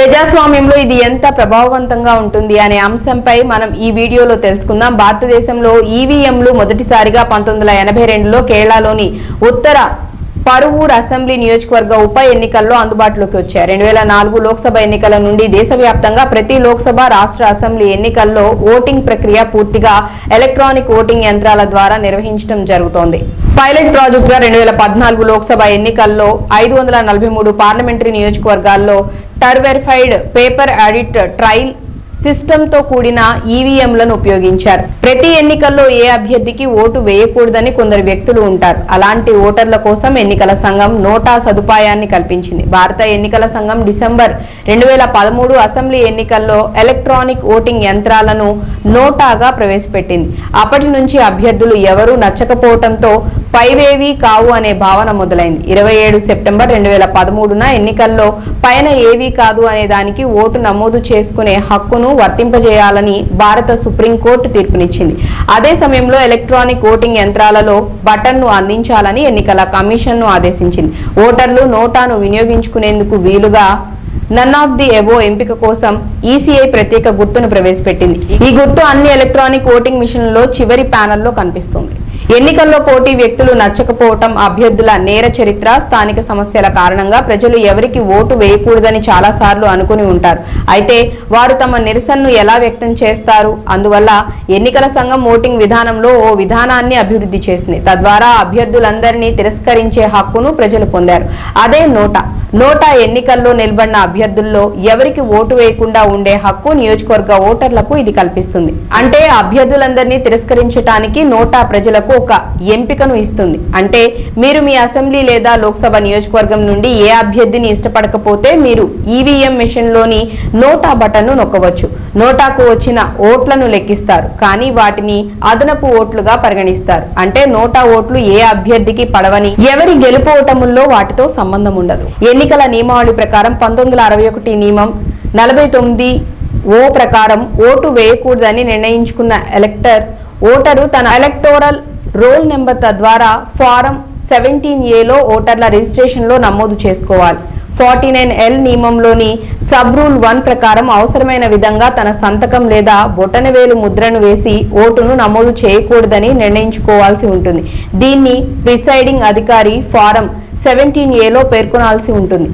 ప్రజాస్వామ్యంలో ఇది ఎంత ప్రభావవంతంగా ఉంటుంది అనే అంశంపై మనం ఈ వీడియోలో తెలుసుకుందాం. భారతదేశంలో ఈవీఎంలు మొదటిసారిగా పంతొమ్మిది వందల ఎనభై రెండులో కేరళలోని ఉత్తర పరువూర్ అసెంబ్లీ నియోజకవర్గ ఉప ఎన్నికల్లో అందుబాటులోకి వచ్చాయి. రెండు వేల నాలుగు లోక్సభ ఎన్నికల నుండి దేశవ్యాప్తంగా ప్రతి లోక్సభ రాష్ట్ర అసెంబ్లీ ఎన్నికల్లో ఓటింగ్ ప్రక్రియ పూర్తిగా ఎలక్ట్రానిక్ ఓటింగ్ యంత్రాల ద్వారా నిర్వహించడం జరుగుతోంది. పైలట్ ప్రాజెక్టుగా రెండు వేల పద్నాలుగు లోక్సభ ఎన్నికల్లో ఐదు వందల నలభై మూడు పార్లమెంటరీ నియోజకవర్గాల్లో టర్ వెరిఫైడ్ పేపర్ ఆడిట్ ట్రయల్ సిస్టంతో కూడిన ఈవీఎంలను ఉపయోగించారు. ప్రతి ఎన్నికల్లో ఏ అభ్యర్థికి ఓటు వేయకూడదని కొందరు వ్యక్తులు ఉంటారు. అలాంటి ఓటర్ల కోసం ఎన్నికల సంఘం నోటా సదుపాయాన్ని కల్పించింది. భారత ఎన్నికల సంఘం డిసెంబర్ రెండు వేల పదమూడు అసెంబ్లీ ఎన్నికల్లో ఎలక్ట్రానిక్ ఓటింగ్ యంత్రాలను నోటాగా ప్రవేశపెట్టింది. అప్పటి నుంచి అభ్యర్థులు ఎవరూ నచ్చకపోవడంతో పైవేవి కావు అనే భావన మొదలైంది. ఇరవై ఏడు సెప్టెంబర్ రెండు వేల పదమూడున ఎన్నికల్లో పైన ఏవీ కాదు అనే దానికి ఓటు నమోదు చేసుకునే హక్కును వర్తింపజేయాలని భారత సుప్రీంకోర్టు తీర్పునిచ్చింది. అదే సమయంలో ఎలక్ట్రానిక్ ఓటింగ్ యంత్రాలలో బటన్ను అందించాలని ఎన్నికల కమిషన్ను ఆదేశించింది. ఓటర్లు నోటాను వినియోగించుకునేందుకు వీలుగా నన్ ఆఫ్ ది ఎబో ఎంపిక కోసం ఈసీఐ ప్రత్యేక గుర్తును ప్రవేశపెట్టింది. ఈ గుర్తు అన్ని ఎలక్ట్రానిక్ ఓటింగ్ మిషన్లలో చివరి ప్యానల్లో కనిపిస్తుంది. ఎన్నికల్లో పోటీ వ్యక్తులు నచ్చకపోవటం అభ్యర్థుల నేర చరిత్ర స్థానిక సమస్యల కారణంగా ప్రజలు ఎవరికి ఓటు వేయకూడదని చాలా సార్లు అనుకుని ఉంటారు. అయితే వారు తమ నిరసనను ఎలా వ్యక్తం చేస్తారు? అందువల్ల ఎన్నికల సంఘం ఓటింగ్ విధానంలో ఓ విధానాన్ని అభివృద్ధి చేసింది. తద్వారా అభ్యర్థులందరినీ తిరస్కరించే హక్కును ప్రజలు పొందారు. అదే నోటా. నోటా ఎన్నికల్లో నిలబడిన అభ్యర్థుల్లో ఎవరికి ఓటు వేయకుండా ఉండే హక్కు నియోజకవర్గ ఓటర్లకు ఇది కల్పిస్తుంది. అంటే అభ్యర్థులందరినీ తిరస్కరించడానికి నోటా ప్రజలకు ఒక ఎంపికను ఇస్తుంది. అంటే మీరు మీ అసెంబ్లీ లేదా లోక్సభ నియోజకవర్గం నుండి ఏ అభ్యర్థిని ఇష్టపడకపోతే మీరు ఈవీఎం మిషన్లోని నోటా బటన్ను నొక్కవచ్చు. నోటాకు వచ్చిన ఓట్లను లెక్కిస్తారు. కానీ వాటిని అదనపు ఓట్లుగా పరిగణిస్తారు. అంటే నోటా ఓట్లు ఏ అభ్యర్థికి పడవని ఎవరి గెలుపోవటముల్లో వాటితో సంబంధం ఉండదు. ఎన్నికల నియమావళి ప్రకారం పంతొమ్మిది అరవై ఒకటి నియమం నలభై తొమ్మిది ఓ ప్రకారం ఓటు వేయకూడదని నిర్ణయించుకున్న ఎలక్టర్ ఓటరు తన ఎలక్టోరల్ రోల్ నెంబర్ ద్వారా ఫారం సెవెంటీన్ ఏలో ఓటర్ల రిజిస్ట్రేషన్లో నమోదు చేసుకోవాలి. ఫార్టీ నైన్ ఎల్ నియమంలోని సబ్ రూల్ వన్ ప్రకారం అవసరమైన విధంగా తన సంతకం లేదా బొటనవేలు ముద్రను వేసి ఓటును నమోదు చేయకూడదని నిర్ణయించుకోవాల్సి ఉంటుంది. దీన్ని ప్రిసైడింగ్ అధికారి ఫారం సెవెంటీన్ ఏలో పేర్కొనాల్సి ఉంటుంది.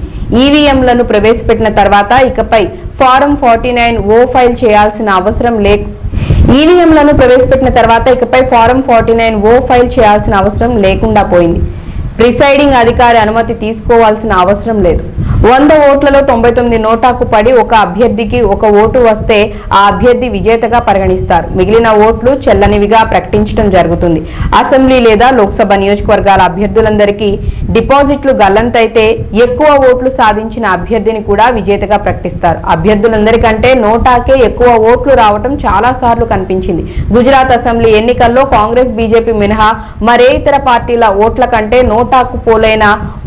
ఈవీఎంలను ప్రవేశపెట్టిన తర్వాత ఇకపై form forty nine O file చేయాల్సిన అవసరం లేకు ఈవీఎంలను ప్రవేశపెట్టిన తర్వాత ఇకపై form forty nine O file చేయాల్సిన అవసరం లేకుండా పోయింది. ప్రిసైడింగ్ అధికారి అనుమతి తీసుకోవాల్సిన అవసరం లేదు. వంద ఓట్లలో తొంభై తొమ్మిది నోటాకు పడి ఒక అభ్యర్థికి ఒక ఓటు వస్తే ఆ అభ్యర్థి విజేతగా పరిగణిస్తారు. మిగిలిన ఓట్లు చెల్లనివిగా ప్రకటించడం జరుగుతుంది. అసెంబ్లీ లేదా లోక్సభ నియోజకవర్గాల అభ్యర్థులందరికీ డిపాజిట్లు గల్లంతైతే ఎక్కువ ఓట్లు సాధించిన అభ్యర్థిని కూడా విజేతగా ప్రకటిస్తారు. అభ్యర్థులందరికంటే నోటాకే ఎక్కువ ఓట్లు రావటం చాలా సార్లు కనిపించింది. గుజరాత్ అసెంబ్లీ ఎన్నికల్లో కాంగ్రెస్ బీజేపీ మినహా మరే ఇతర పార్టీల ఓట్ల కంటే నోటాకు పోలైన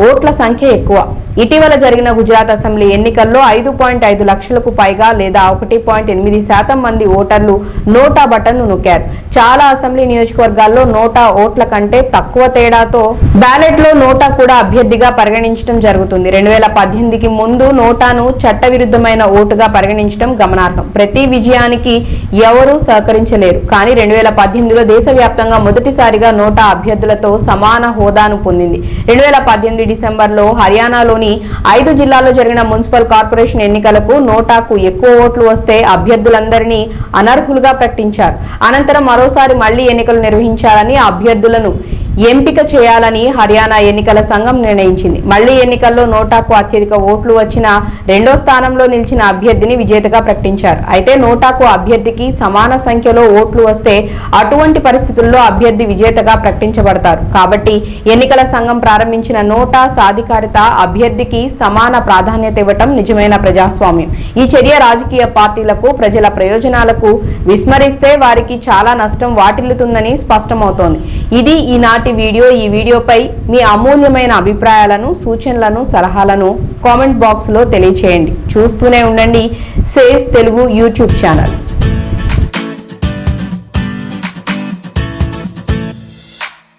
ఓట్ల సంఖ్య ఎక్కువ. ఇటీవల జరిగిన గుజరాత్ అసెంబ్లీ ఎన్నికల్లో ఐదు పాయింట్ ఐదు లక్షలకు పైగా లేదా ఒకటి పాయింట్ ఎనిమిది శాతం మంది ఓటర్లు నోటా బటన్ను నొక్కారు. చాలా అసెంబ్లీ నియోజకవర్గాల్లో నోటా ఓట్ల కంటే తక్కువ తేడాతో బ్యాలెట్లో నోటా కూడా అభ్యర్థిగా పరిగణించడం జరుగుతుంది. రెండు వేల పద్దెనిమిదికి ముందు నోటాను చట్టవిరుద్ధమైన ఓటుగా పరిగణించడం గమనార్హం. ప్రతి విజయానికి ఎవరూ సహకరించలేరు. కానీ రెండు వేల పద్దెనిమిదిలో దేశవ్యాప్తంగా మొదటిసారిగా నోటా అభ్యర్థులతో సమాన హోదాను పొందింది. రెండు వేల పద్దెనిమిది డిసెంబర్లో హర్యానాలోని ఐదు జిల్లాల్లో జరిగిన మున్సిపల్ కార్పొరేషన్ ఎన్నికలకు నోటాకు ఎక్కువ ఓట్లు వస్తే అభ్యర్థులందరినీ అనర్హులుగా ప్రకటించారు. అనంతరం మరోసారి మళ్ళీ ఎన్నికలు నిర్వహించాలని అభ్యర్థులను ఎంపిక చేయాలని హర్యానా ఎన్నికల సంఘం నిర్ణయించింది. మళ్ళీ ఎన్నికల్లో నోటాకు అత్యధిక ఓట్లు వచ్చిన రెండో స్థానంలో నిలిచిన అభ్యర్థిని విజేతగా ప్రకటించారు. అయితే నోటాకు అభ్యర్థికి సమాన సంఖ్యలో ఓట్లు వస్తే అటువంటి పరిస్థితుల్లో అభ్యర్థి విజేతగా ప్రకటించబడతారు. కాబట్టి ఎన్నికల సంఘం ప్రారంభించిన నోటా సాధికారిత అభ్యర్థికి సమాన ప్రాధాన్యత ఇవ్వటం నిజమైన ప్రజాస్వామ్యం. ఈ చర్య రాజకీయ పార్టీలకు ప్రజల ప్రయోజనాలకు విస్మరిస్తే వారికి చాలా నష్టం వాటిల్లుతుందని స్పష్టమవుతోంది. ఇది ఈనాటి వీడియో. ఈ వీడియోపై మీ అమూల్యమైన అభిప్రాయాలను సూచనలను సలహాలను కామెంట్ బాక్స్లో తెలియచేయండి. చూస్తూనే ఉండండి సేస్ తెలుగు యూట్యూబ్ ఛానల్.